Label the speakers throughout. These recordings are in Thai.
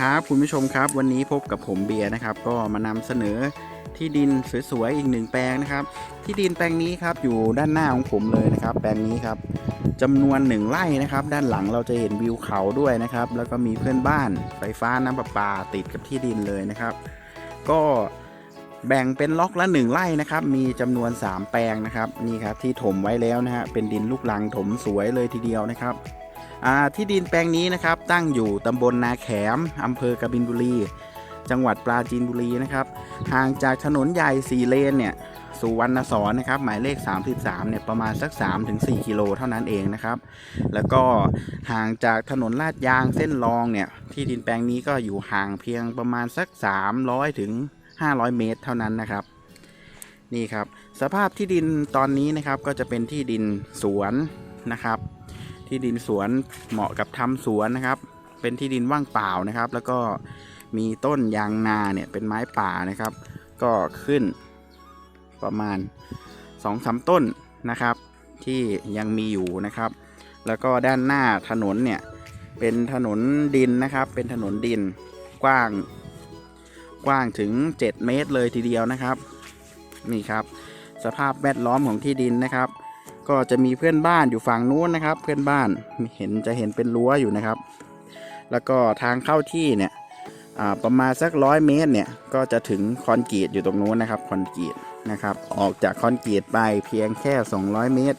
Speaker 1: ครับคุณผู้ชมครับวันนี้พบกับผมเบียร์นะครับ ก็มานำเสนอที่ดินสวยๆอีกหนึ่งแปลงนะครับ ที่ดินแปลงนี้ครับอยู่ด้านหน้าของผมเลยนะครับ แปลงนี้ครับจำนวนหนึ่งไร่นะครับ ด้านหลังเราจะเห็นวิวเขาด้วยนะครับ แล้วก็มีเพื่อนบ้านไฟฟ้าน้ำประปาติดกับที่ดินเลยนะครับ ก็แบ่งเป็นล็อกละหนึ่งไร่นะครับ มีจำนวน 3 แปลงนะครับ นี่ครับที่ถมไว้แล้วนะฮะเป็นดินลูกลังถมสวยเลยทีเดียวนะครับ ที่ดินแปลงนี้นะครับตั้งอยู่ตำบลนาแขมอำเภอกบินบุรี จังหวัดปราจีนบุรีนะครับห่างจากถนนใหญ่4เลนเนี่ยสุวรรณสอนนะครับหมายเลข 33เนี่ยประมาณสัก 3-4 กิโลเท่านั้นเองนะครับ แล้วก็ห่างจากถนนลาดยางเส้นรองเนี่ยที่ดินแปลงนี้ก็อยู่ห่างเพียงประมาณสัก 300ถึง500 เมตรเท่านั้นนะครับ นี่ครับ สภาพที่ดินตอนนี้นะครับก็จะเป็นที่ดินสวนนะครับ ที่ดินสวนเหมาะกับทำสวนนะครับ เป็นที่ดินว่างเปล่านะครับ แล้วก็มีต้นยางนาเนี่ยเป็นไม้ป่านะครับ ก็ขึ้นประมาณ2อสต้นนะครับ ที่ยังมีอยู่นะครับ แล้วก็ด้านหน้าถนนเนี่ยเป็นถนนดินนะครับ เป็นถนนดินกว้างกว้างถึง 7 เมตรเลยทีเดียวนะครับ นี่ครับ สภาพแวดล้อมของที่ดินนะครับ ก็จะมีเพื่อนบ้านอยู่ฝั่งนู้นนะครับ เพื่อนบ้านเห็นจะเห็นเป็นรั้วอยู่นะครับ แล้วก็ทางเข้าที่เนี่ยประมาณสักร้อยเมตรเนี่ยก็จะถึงคอนกรีตอยู่ตรงนู้นนะครับคอนกรีตนะครับออกจากคอนกรีตไปเพียงแค่ 200 เมตร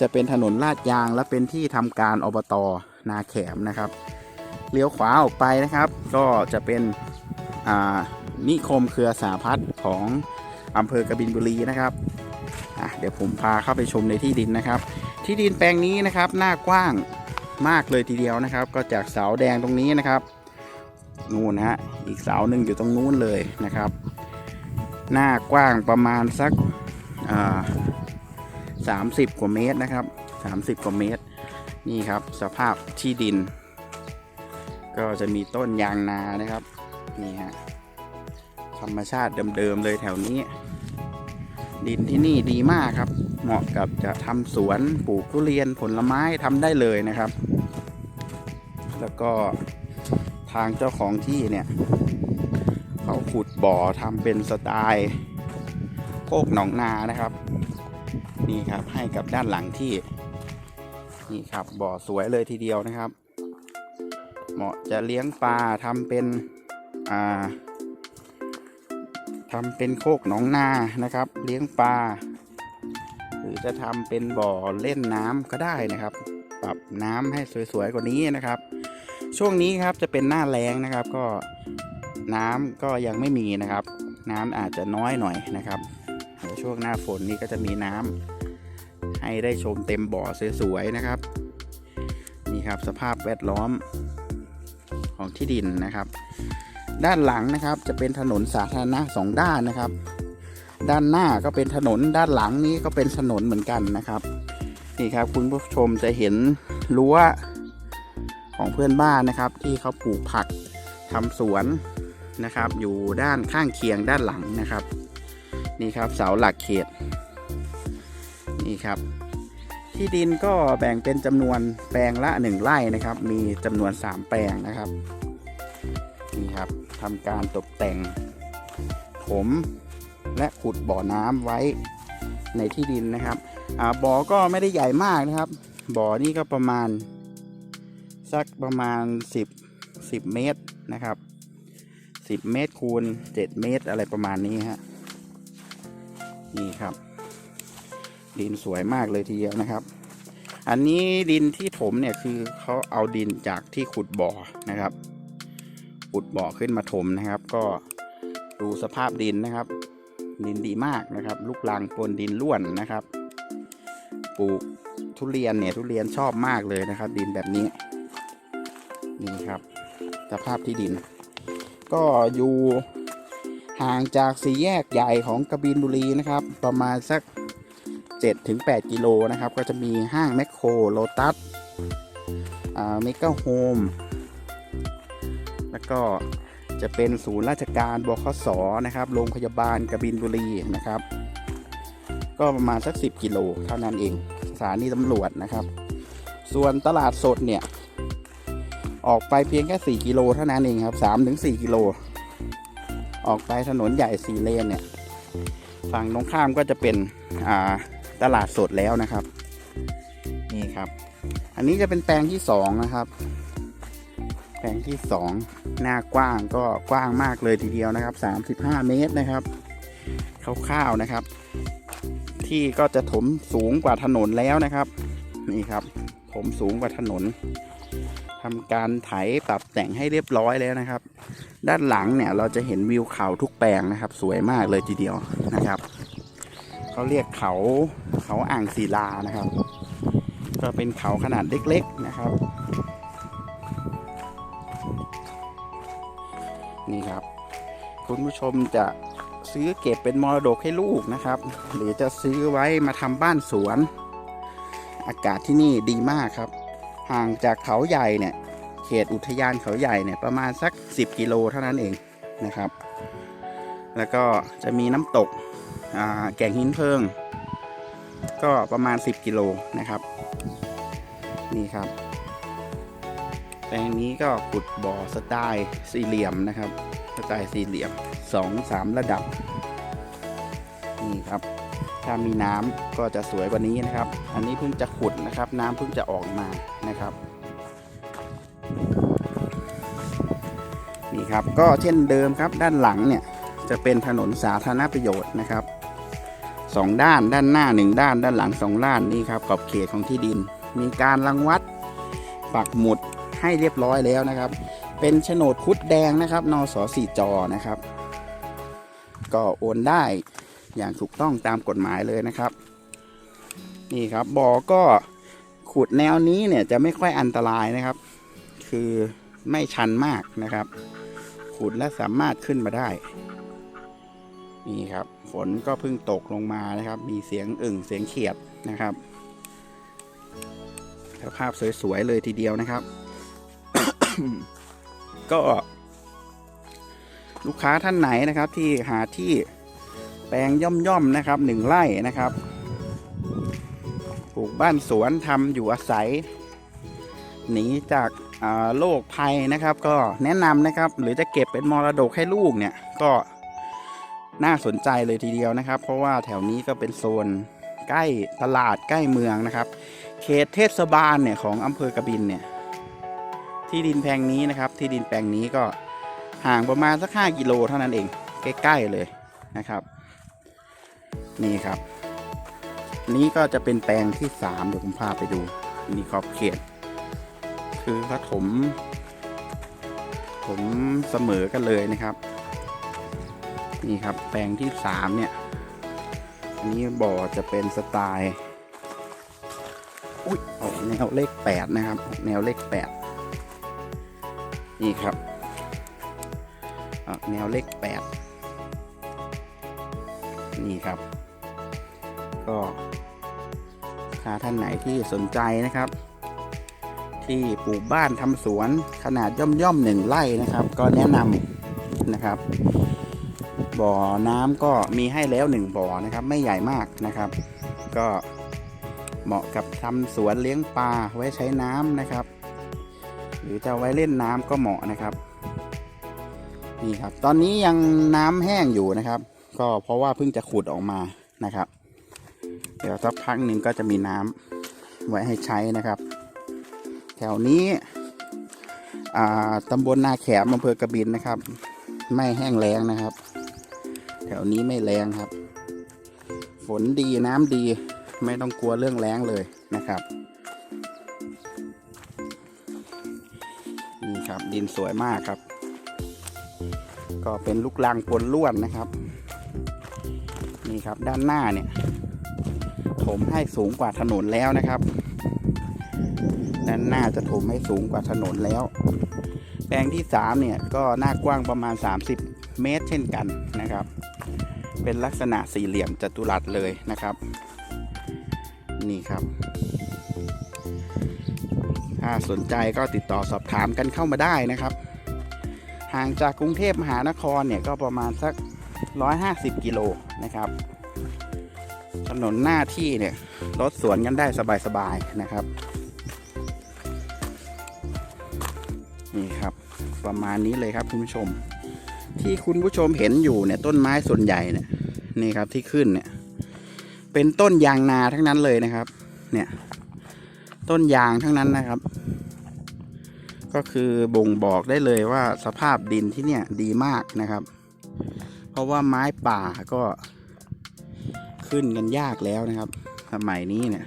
Speaker 1: จะเป็นถนนลาดยางและเป็นที่ทำการอบตนาแขมนะครับเลี้ยวขวาออกไปนะครับ ก็จะเป็นนิคมเครือสาพัฒน์ของอำเภอกบินบุรีนะครับ เดี๋ยวผมพาเข้าไปชมในที่ดินนะครับ ที่ดินแปลงนี้นะครับหน้ากว้างมากเลยทีเดียวนะครับ ก็จากเสาแดงตรงนี้นะครับนู่นนะฮะอีกเสาหนึ่งอยู่ตรงนู้นเลยนะครับ หน้ากว้างประมาณสักสามสิบกว่าเมตรนะครับสามสิบกว่าเมตร นี่ครับสภาพที่ดิน ก็จะมีต้นยางนานะครับนี่ฮะธรรมชาติเดิมๆเลยแถวนี้ ดินที่นี่ดีมากครับ เหมาะกับจะทำสวนปลูกทุเรียนผลไม้ทำได้เลยนะครับ แล้วก็ทางเจ้าของที่เนี่ยเขาขุดบ่อทำเป็นสไตล์โคกหนองนานะครับ นี่ครับให้กับด้านหลังที่นี่ครับบ่อสวยเลยทีเดียวนะครับ เหมาะจะเลี้ยงปลาทำเป็นอ่า ทำเป็นโคกหนองนานะครับ เลี้ยงปลาหรือจะทำเป็นบ่อเล่นน้ำก็ได้นะครับ ปรับน้ำให้สวยๆกว่านี้นะครับ ช่วงนี้ครับจะเป็นหน้าแล้งนะครับ ก็น้ำก็ยังไม่มีนะครับ น้ำอาจจะน้อยหน่อยนะครับเดี๋ยวช่วงหน้าฝนนี้ก็จะมีน้ำให้ได้ชมเต็มบ่อสวยๆนะครับนี่ครับสภาพแวดล้อมของที่ดินนะครับ ด้านหลังนะครับ จะเป็นถนนสาธารณะสองด้านนะครับ ด้านหน้าก็เป็นถนนด้านหลังนี้ก็เป็นถนนเหมือนกันนะครับนี่ครับคุณผู้ชมจะเห็นรั้วของเพื่อนบ้านนะครับ ที่เขาปลูกผักทำสวนนะครับ อยู่ด้านข้างเคียงด้านหลังนะครับ นี่ครับเสาหลักเขตนี่ครับที่ดินก็แบ่งเป็นจำนวนแปลงละหนึ่งไร่นะครับ มีจำนวน 3 แปลงนะครับ ครับทำการตกแต่ง ผมและขุดบ่อน้ำไว้ในที่ดินนะครับบ่อก็ไม่ได้ใหญ่มากนะครับ บ่อนี่ก็ประมาณสักประมาณ 10 10 เมตรนะครับ 10 เมตรคูณ 7 เมตรอะไรประมาณนี้ฮะนี่ครับ ดินสวยมากเลยทีเดียวนะครับ อันนี้ดินที่ถมเนี่ยคือเขาเอาดินจากที่ขุดบ่อนะครับ ขุดบ่อขึ้นมาถมนะครับ ก็ดูสภาพดินนะครับ ดินดีมากนะครับ ลูกลังปนดินล้วนนะครับ ปลูกทุเรียนเนี่ยทุเรียนชอบมากเลยนะครับ ดินแบบนี้นี่ครับสภาพที่ดิน ก็อยู่ห่างจากสี่แยกใหญ่ของกบินบุรีนะครับ ประมาณสัก 7-8 กิโลนะครับ ก็จะมีห้างแมคโครโลตัสเมกาโฮม ก็จะเป็นศูนย์ราชการบขสนะครับ โรงพยาบาลกบินบุรีนะครับ ก็ประมาณสัก 10 กิโลเท่านั้นเองสถานีตำรวจนะครับ ส่วนตลาดสดเนี่ย ออกไปเพียงแค่ 4 กิโลเท่านั้นเองครับ3ถึง4กิโล ออกไปถนนใหญ่4เลนเนี่ย ฝั่งตรงข้ามก็จะเป็นตลาดสดแล้วนะครับ นี่ครับ อันนี้จะเป็นแปลงที่สองนะครับ แปลงที่สองหน้ากว้างก็กว้างมากเลยทีเดียวนะครับ 35 เมตรนะครับคร่าวๆนะครับ ที่ก็จะถมสูงกว่าถนนแล้วนะครับ นี่ครับ ถมสูงกว่าถนนทำการไถปรับแต่งให้เรียบร้อยแล้วนะครับ ด้านหลังเนี่ยเราจะเห็นวิวเขาทุกแปลงนะครับ สวยมากเลยทีเดียวนะครับเขาเรียกเขาเขาอ่างศิลานะครับ ก็เป็นเขาขนาดเล็กๆนะครับ นี่ครับ คุณผู้ชมจะซื้อเก็บเป็นมรดกให้ลูกนะครับ หรือจะซื้อไว้มาทำบ้านสวน อากาศที่นี่ดีมากครับ ห่างจากเขาใหญ่เนี่ย เขตอุทยานเขาใหญ่เนี่ยประมาณสัก 10 กิโลเท่านั้นเองนะครับ แล้วก็จะมีน้ำตกแก่งหินเพิง ก็ประมาณ 10 กิโลนะครับ นี่ครับ แปลงนี้ก็ขุดบ่อสไตล์สี่เหลี่ยมนะครับสไตล์สี่เหลี่ยมสองสามระดับนี่ครับ ถ้ามีน้ำก็จะสวยกว่านี้นะครับ อันนี้เพิ่งจะขุดนะครับ น้ำเพิ่งจะออกมานะครับนี่ครับก็เช่นเดิมครับด้านหลังเนี่ยจะเป็นถนนสาธารณประโยชน์นะครับสองด้านด้านหน้าหนึ่งด้าน ด้านหลังสองด้านนี่ครับขอบเขตของที่ดิน มีการรังวัดปักหมุด ให้เรียบร้อยแล้วนะครับ เป็นโฉนดคุดแดงนะครับนสสี่จอนะครับ ก็โอนได้อย่างถูกต้องตามกฎหมายเลยนะครับ นี่ครับบ่อก็ขุดแนวนี้เนี่ยจะไม่ค่อยอันตรายนะครับ คือไม่ชันมากนะครับ ขุดและสามารถขึ้นมาได้ นี่ครับ ฝนก็เพิ่งตกลงมานะครับ มีเสียงอึ่งเสียงเขียดนะครับภาพสวยๆเลยทีเดียวนะครับ ก็ ลูกค้าท่านไหนนะครับ ที่หาที่แปลงย่อมๆนะครับหนึ่งไร่นะครับปลูกบ้านสวนทำอยู่อาศัย หนีจากาโรคภัยนะครับ ก็แนะนำนะครับ หรือจะเก็บเป็นมรดกให้ลูกเนี่ย ก็น่าสนใจเลยทีเดียวนะครับ เพราะว่าแถวนี้ก็เป็นโซนใกล้ตลาดใกล้เมืองนะครับ เขตเทศบาลเนี่ยของอำเภอกระบินเนี่ย ที่ดินแปลงนี้นะครับ ที่ดินแปลงนี้ก็ห่างประมาณสัก 5 กิโลเท่านั้นเองใกล้ๆเลยนะครับ นี่ครับ นี้ก็จะเป็นแปลงที่ 3 เดี๋ยวผมพาไปดูนี่ขอบเขต คือเขาถมผมเสมอกันเลยนะครับ นี่ครับแปลงที่ 3 เนี่ย อันนี้บ่อจะเป็นสไตล์อุ้ยออกแนวเลข 8 นะครับออกแนวเลข 8 นี่ครับแนวเลข8นี่ครับ ก็ลูกค้าท่านไหนที่สนใจนะครับ ที่ปลูกบ้านทำสวนขนาดย่อมย่อมๆหนึ่งไร่นะครับ ก็แนะนำนะครับ บ่อน้ำก็มีให้แล้วหนึ่งบ่อนะครับ ไม่ใหญ่มากนะครับ ก็เหมาะกับทำสวนเลี้ยงปลาไว้ใช้น้ำนะครับ หรือจะไว้เล่นน้ำก็เหมาะนะครับ นี่ครับ ตอนนี้ยังน้ำแห้งอยู่นะครับ ก็เพราะว่าเพิ่งจะขุดออกมานะครับ เดี๋ยวสักพักหนึ่งก็จะมีน้ำไว้ให้ใช้นะครับ แถวนี้อ่าตำบลนาแขมอำเภอกบินนะครับ ไม่แห้งแล้งนะครับ แถวนี้ไม่แรงครับ ฝนดีน้ำดีไม่ต้องกลัวเรื่องแล้งเลยนะครับ ดินสวยมากครับ ก็เป็นลูกลังปนล้วนนะครับ นี่ครับด้านหน้าเนี่ยถมให้สูงกว่าถนนแล้วนะครับด้านหน้าจะถมให้สูงกว่าถนนแล้ว แปลงที่ 3 เนี่ยก็หน้ากว้างประมาณ 30 เมตรเช่นกันนะครับ เป็นลักษณะสี่เหลี่ยมจัตุรัสเลยนะครับ นี่ครับ ถ้าสนใจก็ติดต่อสอบถามกันเข้ามาได้นะครับ ห่างจากกรุงเทพมหานครเนี่ยก็ประมาณสัก 150 กิโลนะครับ ถนนหน้าที่เนี่ยรถสวนกันได้สบายๆนะครับ นี่ครับประมาณนี้เลยครับคุณผู้ชม ที่คุณผู้ชมเห็นอยู่เนี่ยต้นไม้ส่วนใหญ่เนี่ยนี่ครับที่ขึ้นเนี่ยเป็นต้นยางนาทั้งนั้นเลยนะครับ เนี่ย ต้นยางทั้งนั้นนะครับ ก็คือบ่งบอกได้เลยว่าสภาพดินที่เนี่ยดีมากนะครับ เพราะว่าไม้ป่าก็ขึ้นกันยากแล้วนะครับสมัยนี้เนี่ย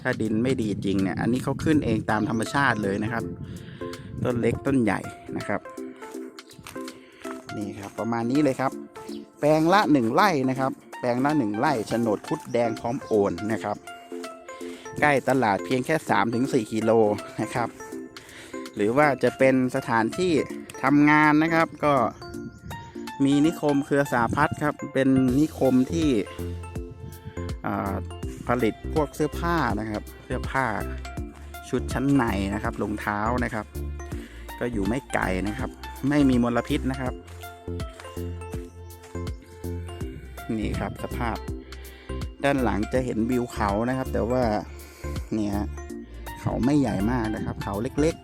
Speaker 1: ถ้าดินไม่ดีจริงเนี่ย อันนี้เขาขึ้นเองตามธรรมชาติเลยนะครับ ต้นเล็กต้นใหญ่นะครับ นี่ครับ ประมาณนี้เลยครับ แปลงละหนึ่งไร่นะครับ แปลงละหนึ่งไร่โฉนดคุดแดงพร้อมโอนนะครับ ใกล้ตลาดเพียงแค่ 3-4 กิโลนะครับ หรือว่าจะเป็นสถานที่ทำงานนะครับก็มีนิคมเครือสาพัฒครับ เป็นนิคมที่ผลิตพวกเสื้อผ้านะครับ เสื้อผ้าชุดชั้นในนะครับรองเท้านะครับ ก็อยู่ไม่ไกลนะครับ ไม่มีมลพิษนะครับ นี่ครับสภาพ ด้านหลังจะเห็นวิวเขานะครับ แต่ว่า นี่ยฮะเขาไม่ใหญ่มากนะครับ เขาเล็ก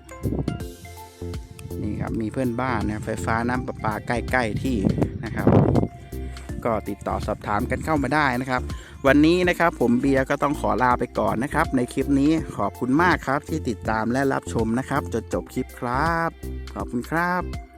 Speaker 1: ๆ นี่ครับมีเพื่อนบ้านนะไฟฟ้าน้ำประปาใกล้ๆที่นะครับ ก็ติดต่อสอบถามกันเข้ามาได้นะครับ วันนี้นะครับผมเบียร์ก็ต้องขอลาไปก่อนนะครับ ในคลิปนี้ขอบคุณมากครับที่ติดตามและรับชมนะครับจนจบคลิปครับ ขอบคุณครับ